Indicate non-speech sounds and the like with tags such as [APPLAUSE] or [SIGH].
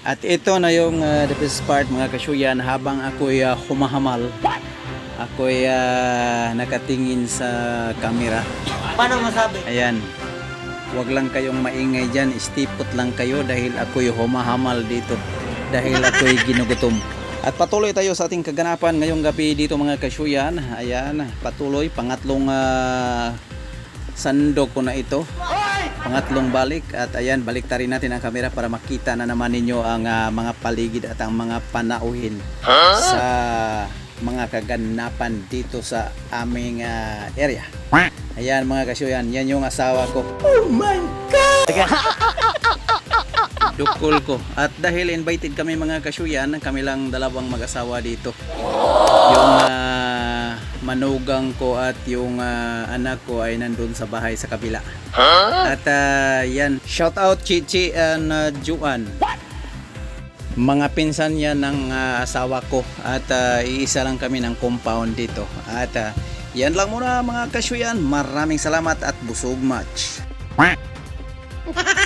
At ito na yung uh, the best part mga kasyuyan habang ako'y uh, humahamal. Ako'y uh, nakatingin sa camera. Paano masabi? Ayan. Huwag lang kayong maingay dyan. Istipot lang kayo dahil ako'y humahamal dito. Dahil ako'y [LAUGHS] ginugutom. At patuloy tayo sa ating kaganapan ngayong gabi dito mga kasyuyan. Ayan, patuloy. Pangatlong ah, sandok ko na ito. Pangatlong balik. At ayan, balik rin natin ang camera para makita na naman ninyo ang ah, mga paligid at ang mga panauhin sa mga kaganapan dito sa aming ah, area. Ayan mga kasyuyan, yan yung asawa ko. Oh my God! [LAUGHS] Dukol ko. At dahil invited kami mga kasyuyan, kami lang dalawang mag-asawa dito. Yung ah, manugang ko at yung ah, anak ko ay nandun sa bahay sa kabila. At ah, yan, shout out Chichi and ah, Juan. Mga pinsan yan ng ah, asawa ko at ah, iisa lang kami ng compound dito. At ah, yan lang muna mga kasyuyan. Maraming salamat at busog much. [LAUGHS]